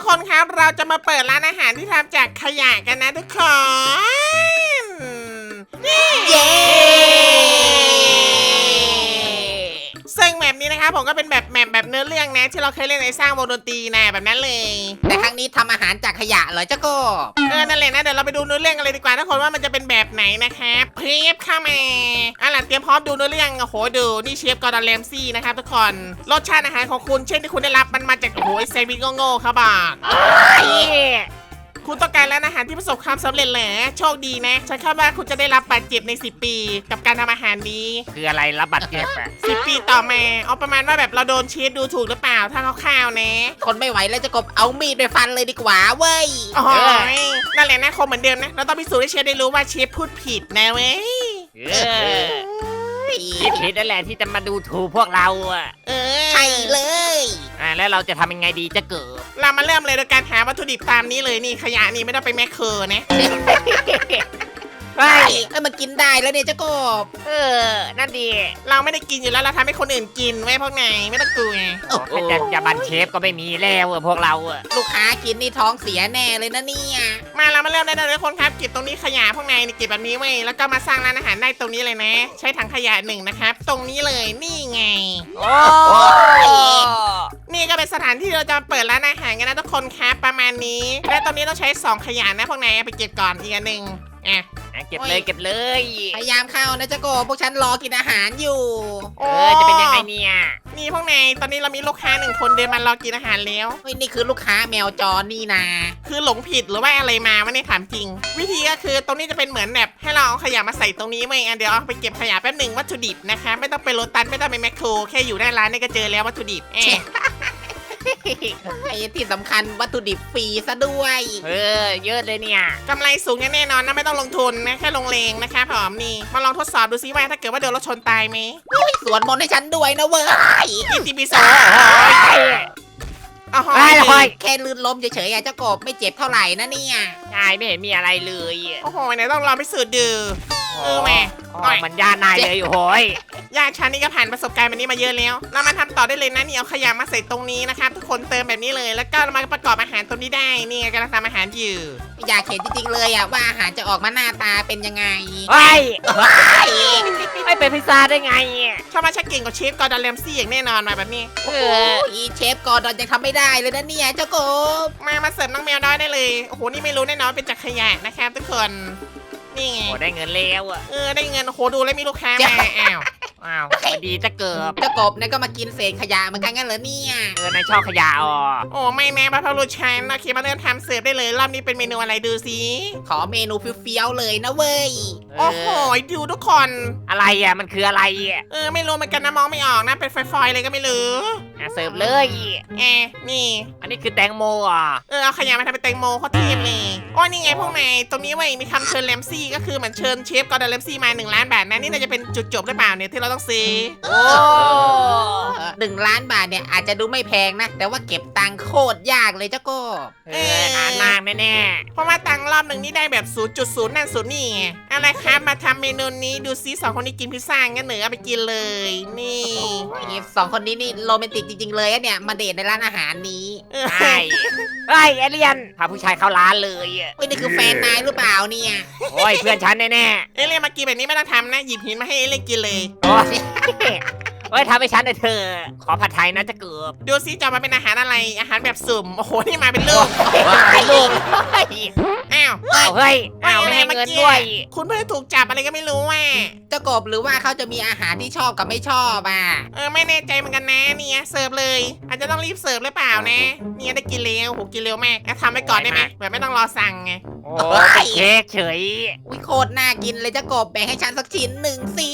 กคนครับเราจะมาเปิดร้านอาหารที่ทำจากขยะกันนะทุกคนนี่เย้ นี้นะครับผมก็เป็นแบบแมปแบบเนื้อเรื่องนะ ที่เราเคยเล่นในสร้างวงดนตรีนะแบบนั้นเลย แต่ครั้งนี้ทำอาหารจากขยะเหรอเจ้าโกบเออนั่นแหละนะเดี๋ยวเราไปดูเนื้อเรื่องกันเลยดีกว่าทุกคนว่ามันจะเป็นแบบไหนนะครับเพียบเข้ามาอะหลังเตรียมพร้อมดูเนื้อเรื่องโอ้โหดูนี่เชฟกอร์ดอนแรมซี่นะครับทุกคนรสชาติอาหารของคุณเช่นที่คุณได้รับมันมาจากโอ้โหไอ้แซนด์วิชโง่ๆครับบอก คุณต้องการร้านอาหารที่ประสบความสำเร็จเหรอโชคดีนะฉันคาดว่าคุณจะได้รับบาดเจ็บใน 10 ปี กับการทำอาหารนี้ คืออะไรรับบัตรเจ็บอะ10 ปีต่อมาเอาประมาณว่าแบบเราโดนเชฟดูถูกหรือเปล่าถ้าคร่าวๆนะคนไม่ไหวแล้วเจ้ากบเอามีดไปฟันเลยดีกว่าเว้ยโอ้ยนั่นแหละนะคงเหมือนเดิมนะเราต้องพิสูจน์ให้เชฟได้รู้ว่าเชฟพูดผิดนะเว้ย เออ คิดผิดนั่นแหละที่จะมาดูถูกพวกเราอะเออใช่เลย อ่าแล้วเราจะทำยังไงดีจะเกิด เรามาเริ่มเลยโดยการหาวัตถุดิบตามนี้เลยนี่ขยะนี่ไม่ต้องไปแมคเคอร์นะ เฮ้ไอ้ยเอ้ยมันกินได้แล้วเนี่ยเจ้ากบเออ นั่นดี เราไม่ได้กินอยู่แล้วเราทำให้คนอื่นกินไว้พวกไหนไม่ต้องกลัวโอ้โหจะจะบันเชฟก็ไม่มีแล้วอะพวกเราอะลูกค้ากินนี่ท้องเสียแน่เลยนะเนี่ยมาเรามาเริ่มได้เลยทุกคนครับเก็บตรงนี้ขยะพวกนายนี่เก็บแบบนี้ไว้แล้วก็มาสร้างร้านอาหารได้ตรงนี้เลยนะ ใช้ถังขยะหนึ่งนะครับ ตรงนี้เลยนี่ไงโอ้นี่ก็เป็นสถานที่ที่เราจะเปิดร้านอาหารกันนะทุกคนครับประมาณนี้ และตรงนี้ต้องใช้สองขยะนะพวกนายเอาไปเก็บก่อนอีกอันหนึ่ง อะเก็บเลยเก็บเลยพยายามเข้านะเจ้ากบพวกฉันรอกินอาหารอยู่เออจะเป็นยังไงเนี่ยนี่พวกนายตอนนี้เรามีลูกค้าหนึ่งคนเดินมารอกินอาหารแล้วเฮ้ยนี่คือลูกค้าแมวจรนี่นา คือหลงผิดหรือว่าอะไรมาไม่ได้ถามจริง วิธีก็คือตรงนี้จะเป็นเหมือนแบบให้เราเอาขยะมาใส่ตรงนี้ไว้อะเดี๋ยวเอาไปเก็บขยะแป๊บหนึ่งวัตถุดิบนะคะ ไม่ต้องไปโรตัสไม่ต้องไปแมคโครแค่อยู่หน้าร้านนี่ก็เจอแล้ววัตถุดิบเอ๊ะ ไอ้ที่สำคัญวัตถุดิบฟรีซะด้วย เออ เยอะเลยเนี่ย กำไรสูงแน่นอนนะไม่ต้องลงทุนนะแค่ลงเลงนะคะผอมนี่ มาลองทดสอบดูซิว่าถ้าเกิดว่าโดนรถชนตายไหมสวนมนต์ให้ฉันด้วยนะเว้ยอีทีบีโซเฮ้ยอ๋อเฮ้ยเฮ้ย แค่ลื่นล้มเฉยๆอะเจ้ากบไม่เจ็บเท่าไหร่นะเนี่ย ใช่ไม่เห็นมีอะไรเลยอะโอ้โหไหนต้องลองไปสูดดู เออแม่อ๋อมันญาตินายเลยโอ้ยญาติฉันนี่ก็ผ่านประสบการณ์แบบนี้มาเยอะแล้ว เรามาทำต่อได้เลยนะนี่เอาขยะมาใส่ตรงนี้นะครับทุกคนเติมแบบนี้เลย แล้วก็เรามาประกอบอาหารตรงนี้ได้ นี่ไงกำลังทำอาหารอยู่อยากเห็นจริงๆเลยอะว่าอาหารจะออกมาหน้าตาเป็นยังไงเฮ้ยเฮ้ยไม่เป็นพิซซ่าได้ไงอะชอบมาชักเก่งกว่าเชฟกอร์ดอนแรมซี่อย่างแน่นอนมาแบบนี้เอโอ้อยเชฟกอร์ดอนยังทำไม่ได้เลยนะเนี่ยเจ้ากบมามาเสิร์ฟน้องแมวน้อยได้เลยโอ้โหนี่ไม่รู้แน่นอนเป็นจากขยะนะครับทุกคน นี่ไง โอ้ได้เงินแล้วอะเออได้เงินโอ้โหดูแล้วมีลูกค้ามาอ้าว อ้าวพอดีจะเกิบเจ้ากบนั่นก็มากินเศษขยะเหมือนกันงั้นเหรอเนี่ย เออในายชอบขยะอ๋อโอ้ไม่แม่พระพรุชันโอเคมาเริ่มทำเสิร์ฟได้เลยรอบนี้เป็นเมนูอะไรดูสิขอเมนูเฟี้ยวๆเลยนะเว้ย โอ้โหดูทุกคน อะไรอะมันคืออะไรอะเออไม่รู้เหมือนกันนะมองไม่ออกนะเป็นไฟๆเลยก็ไม่รู้อะเสิร์ฟเลยแอนี่ อันนี้คือแตงโมอะเออเอาขยะมาทำเป็นแตงโมเขาเทียบเลยโอ้นี่ไงพวกนายตรงนี้เว้ยมีคำเชิญแรมซี่ก็คือเหมือนเชิญเชฟกอร์ดอนแรมซี่มา1ล้านบาทนะนี่น่าจะเป็นจุดจบหรือเปล่าเนี่ยที่เราต้องซื้อโอ้หนึ่งล้านบาทเนี่ยอาจจะดูไม่แพงนะ แต่ว่าเก็บตังค์โคตรยากเลยเจ้ากบเออนานมากแน่เพราะว่าตังค์รอบหนึ่งนี่ได้แบบ 0.0 นั่นศูนย์นี่ไงอะไรครับมาทำเมนูนี้ดูซิสองคนนี้กินพิซซ่างั้นเหนือเอาไปกินเลย นี่นี่สองคนนี้นี่โรแมนติกจริง ๆ เลยอะเนี่ยมาเดทในร้านอาหารนี้เออๆใช่เฮ้ยเอเลียนพาผู้ชายเข้าร้านเลยอะเฮ้ยนี่คือแฟนนายหรือเปล่าเนี่ยโอ้ยเพื่อนฉันแน่เอเลี่ยนมากินแบบนี้ไม่ต้องทำนะหยิบหินมาให้เอเลี่ยนกินเลยๆโอ้ยเฮ้ยทำให้ฉันหน่อยเธอะขอผัดไทยนะจะเกือบดูซิจะเอามาเป็นอาหารอะไร อาหารแบบสุ่ม โอ้โห นี่มาเป็นลูกไอ้ลูกอ้าวอ้าวเฮ้ยอ้าวไม่ให้เงินด้วย คุณเพื่อนถูกจับอะไรก็ไม่รู้ว่ะ เจ้ากบหรือว่าเขาจะมีอาหารที่ชอบกับไม่ชอบอะ เออ ไม่แน่ใจเหมือนกันนะเนี่ยเสิร์ฟเลย อาจจะต้องรีบเสิร์ฟหรือเปล่านะ เนี่ยได้กินเร็วโหกินเร็วมากอะทำไปก่อนได้ไหมแบบไม่ต้องรอสั่งไง โอ้เป็นเค้กเฉย อุ้ยโคตรน่ากินเลยเจ้ากบแบ่งให้ฉันสักชิ้นหนึ่งสิ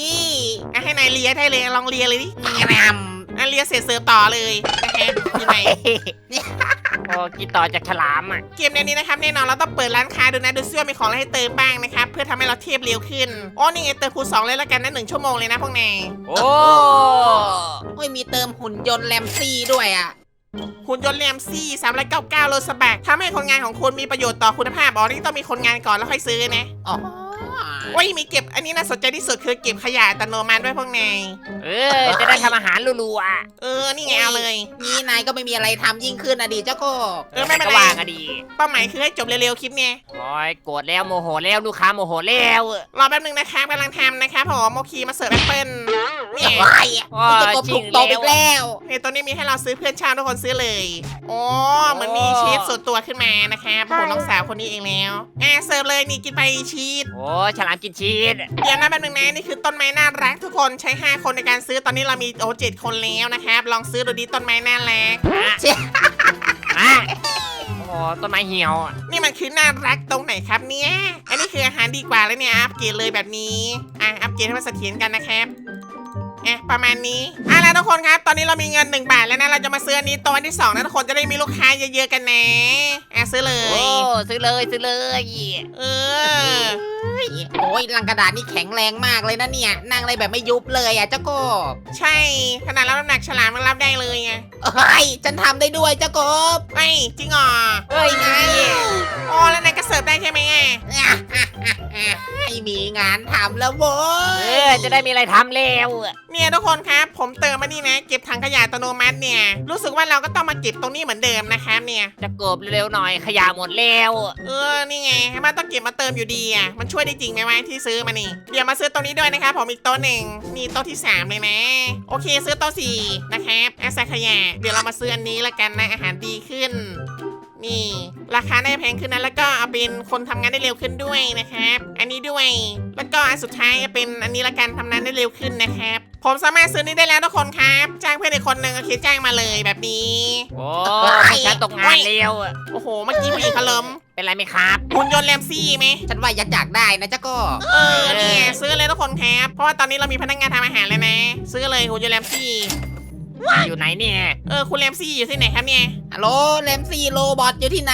อะให้นายเลียได้เลยลองเลียเลยดิแรมอะเลียเสร็จเสิร์ฟต่อเลยนะครับกินไหมโอ้กินต่อจากฉลามอะ เกมแนวนี้นะครับแน่นอนเราต้องเปิดร้านค้าดูนะดูซิว่ามีของอะไรให้เติมบ้างนะครับ เพื่อทำให้เราเทียบเร็วขึ้นอ๋อนี่ไงเติมคูณสองเลยแล้วกันนะหนึ่งชั่วโมงเลยนะพวกนายโอ้ โอ้ยมีเติมหุ่นยนต์แรมซี่ด้วยอะ หุ่นยนต์แรมซี่สามร้อยเก้าเก้าโลสแบกทำให้คนงานของคุณมีประโยชน์ต่อคุณภาพอ๋อนี่ต้องมีคนงานก่อนแล้วค่อยซื้อนะอ๋อ ว่ามีเก็บ อันนี้น่าสนใจที่สุดคือเก็บขยะอัตโนมัติด้วยพวกนายเออจะได้ทำอาหารรัวเออนี่ไงเอาเลย นี่นายก็ไม่มีอะไรทำยิ่งขึ้นอะดีเจ้ากบๆเออไม่เป็นไรก็ว่างอะดีเป้าหมายคือให้จบเร็วๆคลิปเนี่ยโอ้ยโกรธแล้วโมโหแล้วลูกค้าโมโหแล้วรอแป๊บนึงนะครับกำลังทำนะครับผมโอเคมาเสิร์ฟแอปเปิ้ลเนี่ย ว้ายโอ้นี่เจ้ากบจริถูงกตบอีกแล้วเนี่ยตัวนี้มีให้เราซื้อเพื่อนเช่าทุกคนซื้อเลยโอ้เหมือนมีชีสส่วนตัวขึ้นมานะครับโอ้โหน้องสาวคนนี้เองแล้วอะเสิร์ฟเลยนี่กินไปชีสโอ้ฉลามกินชีสเดี๋ยวนะแป๊บนึงนะนี่คือต้นไม้น่ารักทุกคนใช้ 5 คนในการซื้อตอนนี้เรามีโอ้เจ็ดคนแล้วนะครับ ลองซื้อดูดิต้นไม้น่ารักอะโอ้ต้นไม้เหี่ยวอะนี่มันคือน่ารักตรงไหนครับเนี่ยอันนี้คืออาหารดีกว่าแล้วเนี่ยอัปเกรดเลยแบบนี้อะอัปเกรดให้มันเสถียรกันนะครับอะประมาณนี้อะแล้วทุกคนครับตอนนี้เรามีเงิน 1 บาทแล้วนะเราจะมาซื้ออันนี้ตัวที่สองนะทุกคนจะได้มีลูกค้าเยอะๆกันนะอะซื้อเลโอ้ย ซื้อเลยซื้อเลย เออ โอ้ยลังกระดาษนี่แข็งแรงมากเลยนะเนี่ยนั่งอะไรแบบไม่ยุบเลยอะเจ้ากบใช่ ขนาดรับน้ำหนักฉลามมันรับได้เลยไงเฮ้ยฉันทำได้ด้วยเจ้ากบเฮ้ยจริงเหรอเฮ้ยไงโอ้แล้วนายก็เสิร์ฟได้ใช่ไหมไง ไม่มีงานทำแล้วโว้เอย อ จะได้มีอะไรทำแล้วเนี่ยทุกคนครับ ผมเติมมานี่นะ เก็บถังขยะอัตโนมัติเนี่ย รู้สึกว่าเราก็ต้องมาเก็บตรงนี้เหมือนเดิมนะครับเนี่ย จะกบเร็วๆหน่อยขยะหมดแล้วเออ นี่ไงมันต้องเก็บมาเติมอยู่ดีอะ มันช่วยได้จริงไหมวะที่ซื้อมานี่ เดี๋ยวมาซื้อตรงนี้ด้วยนะครับผมอีกโต๊ะหนึ่งนี่โต๊ะที่สามเลยนะ โอเค ซื้อโต๊ะสี่นะครับอาซาขยะ เดี๋ยวเรามาซื้ออันนี้ละกันนะ อาหารดีขึ้น นี่ ราคาน่าจะแพงขึ้นนะแล้วก็เอาเป็นคนทำงานได้เร็วขึ้นด้วยนะครับ อันนี้ด้วย แล้วก็อันสุดท้ายจะเป็นอันนี้ละกันทำงานได้เร็วขึ้นนะครับ ผมสามารถซื้อนี้ได้แล้วทุกคนครับ จ้างเพื่อนอีกคนหนึ่งโอเคจ้างมาเลยแบบนี้ โอ้พวกฉันตกงานเร็วโอ้โห เมื่อกี้ผู้หญิงเขาล้มเป็นไรไหมครับหุ่นยนต์แรมซี่ไหมฉันว่าอยากอยากได้นะเจ้ากบเออเนี่ยซื้อเลยทุกคนครับ เพราะว่าตอนนี้เรามีพนักงานทำอาหารแล้วนะ ซื้อเลยหุ่นยนต์แรมซี่ อยู่ไหนเนี่ย เออคุณแรมซี่อยู่ที่ไหนครับเนี่ยฮัลโหลเลมซี่โรบอทอยู่ที่ไหน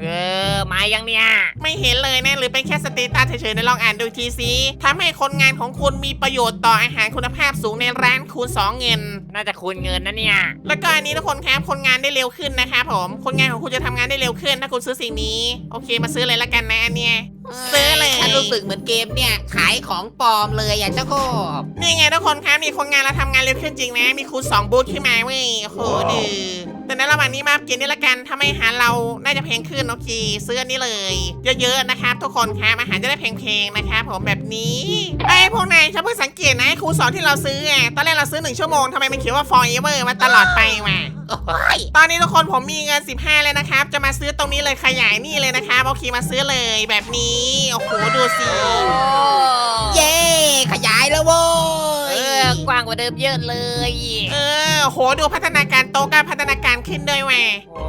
เออ มายังเนี่ย ไม่เห็นเลยนะ หรือเป็นแค่สเตตัสเฉยๆในลองอ่านดูทีสิทำให้คนงานของคุณมีประโยชน์ต่ออาหารคุณภาพสูงในร้านคูณสองเงิน น่าจะคูณเงินนะเนี่ย แล้วก็อันนี้ทุกคนครับคนงานได้เร็วขึ้นนะครับผม คนงานของคุณจะทำงานได้เร็วขึ้นถ้าคุณซื้อสิ่งนี้ โอเค มาซื้อเลยละกันนะอันเนี้ย ซื้อเลยฉันรู้สึกเหมือนเกมเนี่ย ขายของปลอมเลยอะเจ้ากบนี่ไงทุกคนครับนี่คนงานเราทำงานเร็วขึ้นจริงนะ มีคูณ2บูธขึ้นมาเว้ยโอ้โหดือ แต่ในระหว่างนี้มาอัปเกณฑ์นี่ละกันถ้าไม่อาหารเราน่าจะแพงขึ้นโอเคซื้ออันนี้เลย เยอะๆนะครับทุกคนครับอาหารจะได้แพงๆนะครับผมแบบนี้ไอ้ยพวกนายฉันเพิ่งสังเกตนะคูณสองที่เราซื้ออะตอนแรกเราซื้อหนึ่งชั่วโมงทำไมมันเขียนว่า forever มาตลอดไปวะโอ้ยตอนนี้ทุกคนผมมีเงิน 15 เลยนะครับ จะมาซื้อตรงนี้เลยขยายนี่เลยนะครับโอเคมาซื้อเลยแบบนี้โอ้โหดูสิเย้ขยายแล้วโว้เอยอ กว้างกว่าเดิมเยอะเลยเออ โหดูพัฒนาการโต๊ะการพัฒนาการขึ้นด้วยแหว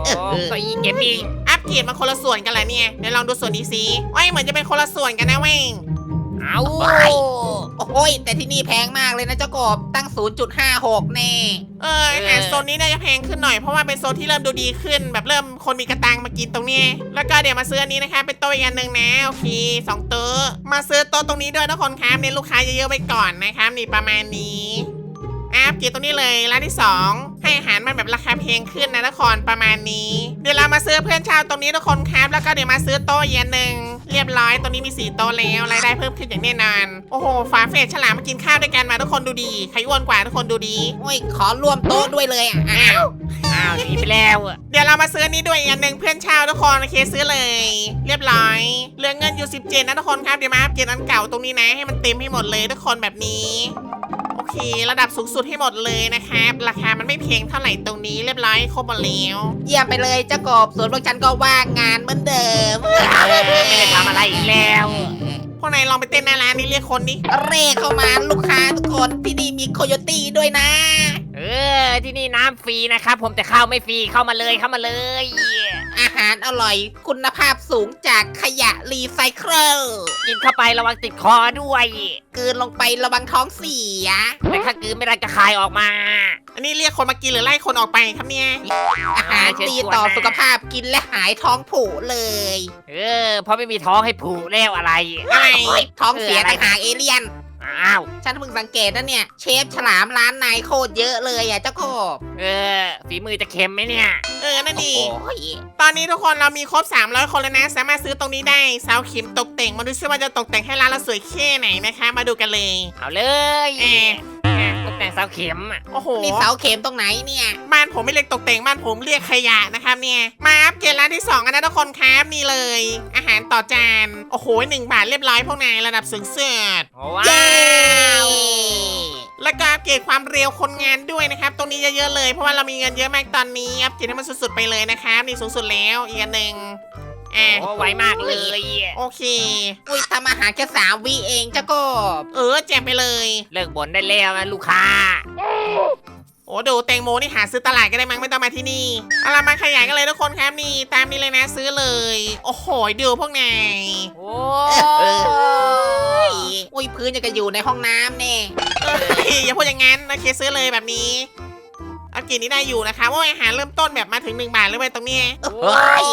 โอ้เก็อีเกมมิ่งอัปเกรดมาคนละส่วนกันละเนี่ยเดี๋ยวลองดูส่วนนี้สิว้ยเหมือนจะเป็นคนละส่วนกันนะเว้ย เอาโอ้ย แต่ที่นี่แพงมากเลยนะเจ้ากบตั้ง 0.56 แน่ เอออาหารโซนนี้น่าจะแพงขึ้นหน่อยเพราะว่าเป็นโซนที่เริ่มดูดีขึ้น แบบเริ่มคนมีกระตังมากินตรงนี้ แล้วก็เดี๋ยวมาซื้ออันนี้นะคะ เป็นโต๊ะอีกอันหนึ่งนะโอเคสองโต๊ะมาซื้อโต๊ะตรงนี้ด้วยทุกคนครับเน้นลูกค้าเยอะๆไปก่อนนะครับนี่ประมาณนี้อัปเกรดตรงนี้เลยร้านที่สองให้อาหารมันแบบราคาแพงขึ้นนะทุกคนประมาณนี้ เดี๋ยวเรามาซื้อเพื่อนชาวตรงนี้ทุกคนครับ แล้วก็เดี๋ยวมาซื้อโต๊ะอีกอันหนึ่ง เรียบร้อยตรงนี้มีสี่โต๊ะแล้วรายได้เพิ่มขึ้นอย่างแน่นอนโอ้โหฝาเฟสฉลามมากินข้าวด้วยกันมาทุกคนดูดีใครอ้วนกว่าทุกคนดูดีโอ้ยขอร่วมโต๊ะด้วยเลยอะอ้าวอ้าวหนีไปแล้วเดี๋ยวเรามาซื้ออันนี้ด้วยอีกอันหนึ่งเพื่อนเช่าทุกคนโอเคซื้อเลย เรียบร้อยเหลือเงินอยู่17นะทุกคนครับเดี๋ยวมาอัปเกรดอันเก่าตรงนี้นะให้มันเต็มให้หมดเลยทุกคนแบบนี้โอ เค ระดับสูงสุดให้หมดเลยนะครับ ราคามันไม่แพงเท่าไหร่ตรงนี้เรียบร้อยครบหมดแล้วเยี่ยมไปเลยเจ้ากบส่วนพวกฉันก็ว่างงานเหมือนเดิมเออไม่ได้ทำอะไรอีกแล้ว พวกนายลองไปเต้นหน้าร้านนี้เรียกคนนี้เร่เข้ามาลูกค้าทุกคนที่นี่มีโคโยตี้ด้วยนะ เออ ที่นี่น้ำฟรีนะครับ ผมแต่ข้าวไม่ฟรีเข้ามาเลยเข้ามาเลย อาหารอร่อยคุณภาพสูงจากขยะรีไซเคิลกินเข้าไประวังติดคอด้วย กลืนลงไประวังท้องเสีย แต่ถ้ากืนไม่ได้ก็คายออกมา อันนี้เรียกคนมากินหรือไล่คนออกไปครับเนี่ย อาหารเชิญดีชวนต่อนะสุขภาพกินและหายท้องผูกเลย เออเพราะไม่มีท้องให้ผูกแล้วอะไร อะไรโอ้ยท้องเสียต่างหากเอเลี่ยน อ้าวฉันเพิ่งสังเกตนะเนี่ย เชฟฉลามร้านนายโคตรเยอะเลยอะเจ้ากบเออ ฝีมือจะเค็มไหมเนี่ย เออนั่นโอ้ดีโหตอนนี้ทุกคนเรามีครบ 300 คนแล้วนะ สามารถซื้อตรงนี้ได้เสาเข็มตกแต่งมาดูซิว่าจะตกแต่งให้ร้านเราสวยแค่ไหนนะคะ มาดูกันเลย เอาเลย เออเออ ตกแต่งเสาเข็มอะโอ้โหนี่เสาเข็มตรงไหนเนี่ย บ้านผมไม่เรียกตกแต่งบ้านผมเรียกขยะนะครับเนี่ยมาอัปเกรดร้านที่2กันนะทุกคนครับนี่เลย อาหารต่อจานโอ้โหหนึ่งบาทเรียบร้อยพวกนายระดับสูงสุดโอ้ว้าเย้วแล้วก็อัปเกรดความเร็วคนงานด้วยนะครับ ตรงนี้เยอะๆเลยเพราะว่าเรามีเงินเยอะมากตอนนี้อัปเกรดให้มันสุดๆไปเลยนะครับนี่สูงสุดแล้วอีกอันหนึ่ง อะ โอ้ไวมากเลยโอเค อุ้ยทำอาหารแค่สามวิเองเจ้ากบ เออแจกไปเลย เลิกบ่นได้แล้วนะลูกค้า โอ้ดูแตงโมนี่หาซื้อตลาดก็ได้มั้งไม่ต้องมาที่นี่เอาล่ะมาขยายกันเลยทุกคนครับนี่ ตามนี้เลยนะซื้อเลย โอ้โหดูพวกนายโอ้เอออุ้ยพื้นยังกะอยู่ในห้องน้ำเนี่ยเอ้ยอย่าพูดอย่างนั้นโอเคซื้อเลยแบบนี้เอากินนี้ได้อยู่นะคะว่าอาหารเริ่มต้นแบบมาถึงหนึ่งบาทเลยเว้ยตรงนี้เฮ้ย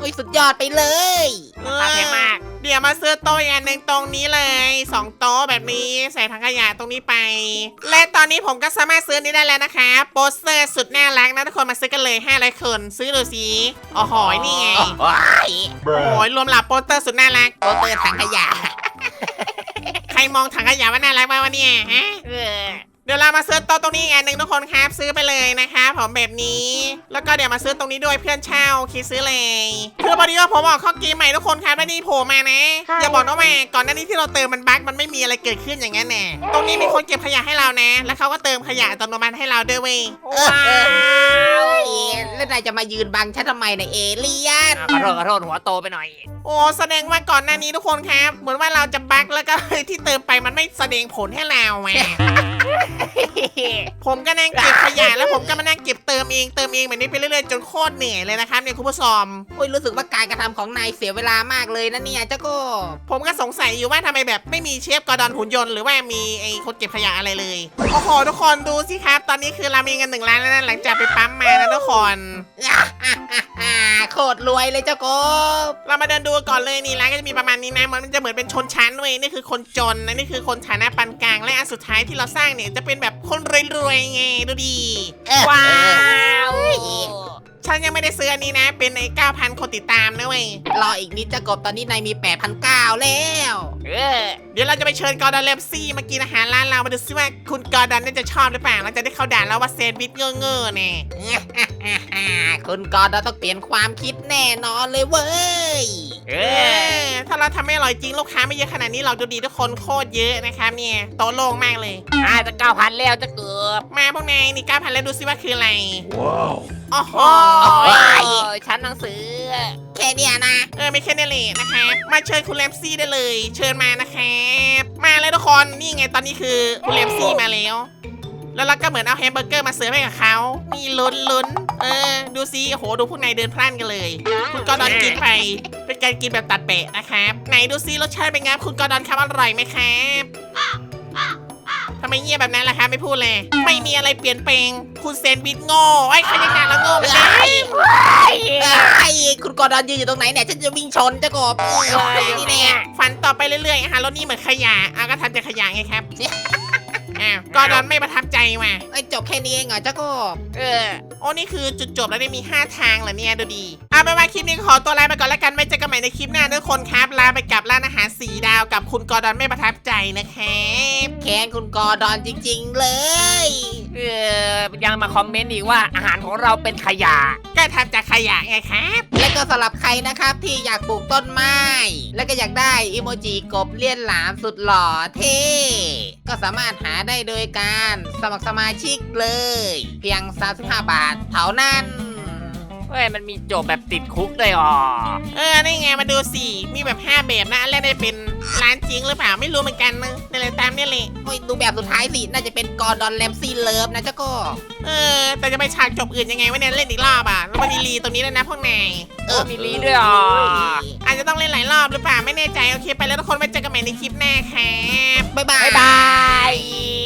อุ้ยสุดยอดไปเลยราคาแพงมาก เดี๋ยวมาซื้อโต๊ะอีกอันหนึ่งตรงนี้เลยสองโต๊ะแบบนี้ใส่ถังขยะตรงนี้ไป และตอนนี้ผมก็สามารถซื้อนี้ได้แล้วนะคะ โปสเตอร์สุดน่ารักนะทุกคนมาซื้อกันเลย500คนซื้อดูสิอ๋อหอยนี่ไงโอ้ยโอ้ยรวมเหล่าโปสเตอร์สุดน่ารัก โปสเตอร์ถังขยะ ใครมองถังขยะว่าน่ารักบ้างวะเนี่ยฮะเออเดี๋ยวเรามาซื้อโต๊ะตรงนี้อีกอันหนึ่งทุกคนครับซื้อไปเลยนะคะผมแบบนี้ แล้วก็เดี๋ยวมาซื้อตรงนี้ด้วยเพื่อนเช่าคิดซื้อเลยคือพอดีว่าผมออกข้อเกมใหม่ทุกคนครับแล้วนี่โผล่มานะอย่าบอกนะว่าก่อนหน้านี้ที่เราเติมมันบั๊กมันไม่มีอะไรเกิดขึ้นอย่างนั้นแน่ตรงนี้มีคนเก็บขยะให้เรานะ แล้วเขาก็เติมขยะอัตโนมัติให้เราด้วยเว้ยว้าวเอ๊ะแล้วนายจะมายืนบังฉันทำไมเนี่ยเอเลี่ยน อะขอโทษขอโทษหัวโตไปหน่อย โอ้แสดงว่าก่อนหน้านี้ทุกคนครับ เหมือนว่าเราจะบั๊กแล้วก็ ที่เติมไปมันไม่แสดงผลให้เราแหมผมก็นั่งเก็บขยะแล้วผมก็มานั่งเก็บเติมเองเติมเองแบบนี้ไปเรื่อยๆจนโคตรเหนื่อยเลยนะครับเนี่ยคุณผู้ชมอุ้ยรู้สึกว่าการกระทำของนายเสียเวลามากเลยนะเนี่ยเจ้ากบผมก็สงสัยอยู่ว่าทำไมแบบไม่มีเชฟกอร์ดอนหุ่นยนต์หรือว่ามีไอ้คนเก็บขยะอะไรเลยโอ้โหทุกคนดูสิครับ ตอนนี้คือเรามีเงินหนึ่งล้านแล้วนะหลังจากไปปั๊มมานะทุกคนอ่าโคตรรวยเลยเจ้ากบเรามาเดินดูก่อนเลยนี่ร้านก็จะมีประมาณนี้นะมันจะเหมือนเป็นชนชั้นเว้ยนี่คือคนจนนะนี่คือคนฐานะปานกลางและอันสุดท้ายที่เราสร้างเนี่ยจะเป็นแบบคนรวยๆไงดูดี ว้าว ฉันยังไม่ได้ซื้ออันนี้นะ เป็นไอ้9,000 คนติดตามนะเว้ย รออีกนิดเจ้ากบตอนนี้นายมี 8,900 แล้ว เออ เดี๋ยวเราจะไปเชิญกอร์ดอนเลมซี่มากินอาหารร้านเรามาดูซิว่าคุณกอร์ดอนเนี่ยจะชอบหรือเปล่าเราจะได้เข้าด่านแล้วว่าแซนด์วิชเง่อๆเนี่ย คุณกอดต้องเปลี่ยนความคิดแน่นอนเลยเว้ย เอเอออถ้าเราทำไม่อร่อยจริงลูกค้าไม่เยอะขนาดนี้เราดูดีทุกคนโคตรเยอะนะครับเนี่ยโต๊ะโล่งมากเลย อ่าจะเก้าพันแล้วจะเกือบ มาพวกนายนี่9,000แล้วดูซิว่าคืออะไรว้าวโอ้โหโอ้ยชั้นหนังสือ แค่เนี้ยนะ เออไม่แค่นี้เลยนะครับ มาเชิญคุณแรมซี่ได้เลย เชิญมานะครับ มาเลยทุกคนนี่ไงตอนนี้คือคุณแรมซี่มาแล้ว แล้วเราก็เหมือนเอาแฮมเบอร์เกอร์มาเสิร์ฟให้กับเขานี่ลุ้นลุ้นเออ ดูซิโอ้โห ดูพวกนายเดินพล่านกันเลย คุณกอร์ดอนกินไป เป็นการกินแบบตัดเปะนะครับ ไหนดูซิรสชาติเป็นไงครับคุณกอร์ดอนครับอร่อยไหมครับทำไมเงียบแบบนั้นล่ะครับไม่พูดเลย ไม่มีอะไรเปลี่ยนแปลง คุณเซนบิดโง่ไอ้ยใครยังหนาแล้วโง่ไปเลยไอ้คุณกอดอนยืนอยู่ตรงไหนเนี่ยฉันจะวิ่งชนเจ้ากบเอ้ยนี่แน่ฝันต่อไปเรื่อยๆอาหารรถนี่เหมือนขยะอะก็ทำจากขยะไงครับ อ้าวกอร์ดอนไม่ประทับใจว่ะไอ้ยจบแค่นี้เองเหรอเจ้ากบ เออ โอ้นี่คือจุดจบแล้วได้มี 5 ทางเหรอเนี่ยดูดีเอาไปนว่าคลิปนี้ก็ขอตัวลาไปก่อนแล้วกันไว้เจอกันใหม่ในคลิปหน้าทุกคนครับ ลาไปกับร้านอาหารสีดาวกับคุณกอร์ดอนไม่ประทับใจนะครับ แค้นคุณกอดอนจริง ๆ เลย เออยังมาคอมเมนต์อีกว่าอาหารของเราเป็นขยะ ก็ทำจากขยะไงครับ และก็สำหรับใครนะครับที่อยากปลูกต้นไม้ และก็อยากได้อิโมจิกบเลี่ยนหลามสุดหล่อเท่ก็สามารถหาได้โดยการสมัครสมาชิกเลย เพียง 35 บาทเท่านั้น เฮ้ยมันมีโจบแบบติดคุกด้วยอ๋อเออนี่ไงมาดูสิ มีแบบ 5 แบบนะอันแรกได้เป็น ร้านจริงหรือเปล่าไม่รู้เหมือนกันนะนี่เลยตามนี่เลยโอ้ยดูแบบสุดท้ายสิ น่าจะเป็นกอร์ดอนแลมซี่เลิฟนะเจ้าก็เออ แต่จะไปฉากจบอื่นยังไงวะเนี่ยเล่นอีกรอบอะแล้วมันมีรีตรงนี้แล้วยนะพวกนายเออมีลีด้วยอ๋ออาจจะต้องเล่นหลายรอบหรือเปล่าไม่แน่ใจโอเคไปแล้วทุกคนไว้เจอกันใหม่ในคลิปหน้าครับบ๊ายบาย บ๊ายบาย